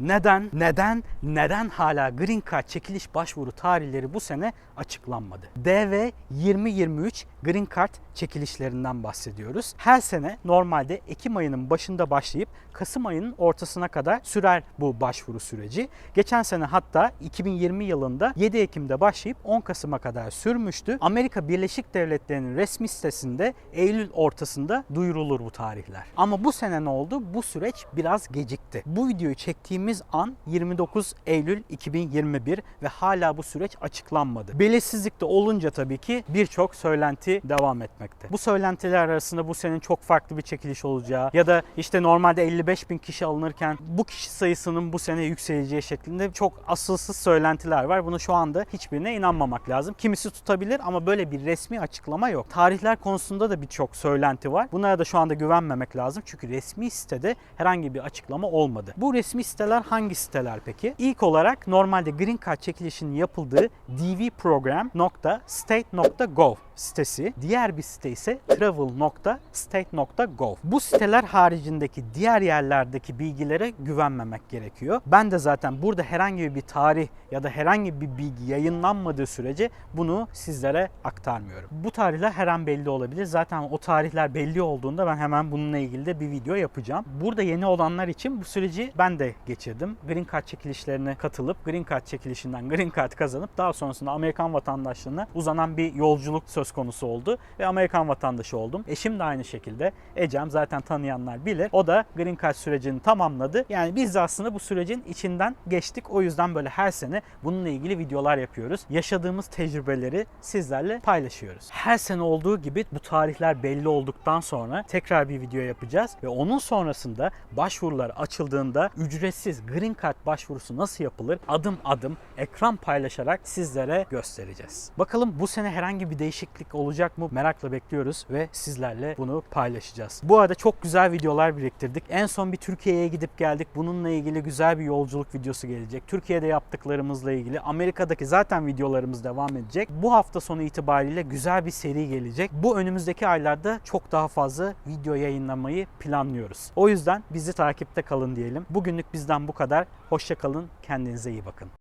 Neden, neden, neden hala Green Card çekiliş başvuru tarihleri bu sene açıklanmadı? DV 2023 Green Card çekilişlerinden bahsediyoruz. Her sene normalde Ekim ayının başında başlayıp Kasım ayının ortasına kadar sürer bu başvuru süreci. Geçen sene hatta 2020 yılında 7 Ekim'de başlayıp 10 Kasım'a kadar sürmüştü. Amerika Birleşik Devletleri'nin resmi sitesinde Eylül ortasında duyurulur bu tarihler. Ama bu sene ne oldu? Bu süreç biraz gecikti. Bu videoyu çektiğimiz an 29 Eylül 2021 ve hala bu süreç açıklanmadı. Belirsizlikte olunca tabii ki birçok söylenti devam etmekte. Bu söylentiler arasında bu senin çok farklı bir çekiliş olacağı ya da işte normalde 55 bin kişi alınırken bu kişi sayısının bu sene yükseleceği şeklinde çok asılsız söylentiler var. Bunu şu anda hiçbirine inanmamak lazım. Kimisi tutabilir ama böyle bir resmi açıklama yok. Tarihler konusunda da birçok söylenti var. Bunlara da şu anda güvenmemek lazım. Çünkü resmi sitede herhangi bir açıklama olmadı. Bu resmi siteler hangi siteler peki? İlk olarak normalde Green Card çekilişinin yapıldığı dvprogram.state.gov sitesi. Diğer bir site ise travel.state.gov. Bu siteler haricindeki diğer yerlerdeki bilgilere güvenmemek gerekiyor. Ben de zaten burada herhangi bir tarih ya da herhangi bir bilgi yayınlanmadığı sürece bunu sizlere aktarmıyorum. Bu tarihler her an belli olabilir. Zaten o tarihler belli olduğunda ben hemen bununla ilgili de bir video yapacağım. Burada yeni olanlar için bu süreci ben de geçirdim. Green Card çekilişlerine katılıp Green Card çekilişinden Green Card kazanıp daha sonrasında Amerikan vatandaşlığına uzanan bir yolculuk söz konusu oldu ve Amerikan vatandaşı oldum. Eşim de aynı şekilde. Ecem zaten tanıyanlar bilir. O da Green Card sürecini tamamladı. Yani biz de aslında bu sürecin içinden geçtik. O yüzden böyle her sene bununla ilgili videolar yapıyoruz. Yaşadığımız tecrübeleri sizlerle paylaşıyoruz. Her sene olduğu gibi bu tarihler belli olduktan sonra tekrar bir video yapacağız ve onun sonrasında başvurular açıldığında ücretsiz Green Card başvurusu nasıl yapılır adım adım ekran paylaşarak sizlere göstereceğiz. Bakalım bu sene herhangi bir değişiklik olacak mı merakla bekliyoruz ve sizlerle bunu paylaşacağız. Bu arada çok güzel videolar biriktirdik. En son bir Türkiye'ye gidip geldik. Bununla ilgili güzel bir yolculuk videosu gelecek. Türkiye'de yaptıklarımızla ilgili Amerika'daki zaten videolarımız devam edecek. Bu hafta sonu itibariyle güzel bir seri gelecek. Bu önümüzdeki aylarda çok daha fazla video yayınlamayı planlıyoruz. O yüzden bizi takipte kalın diyelim. Bugünlük bizden bu kadar. Hoşça kalın. Kendinize iyi bakın.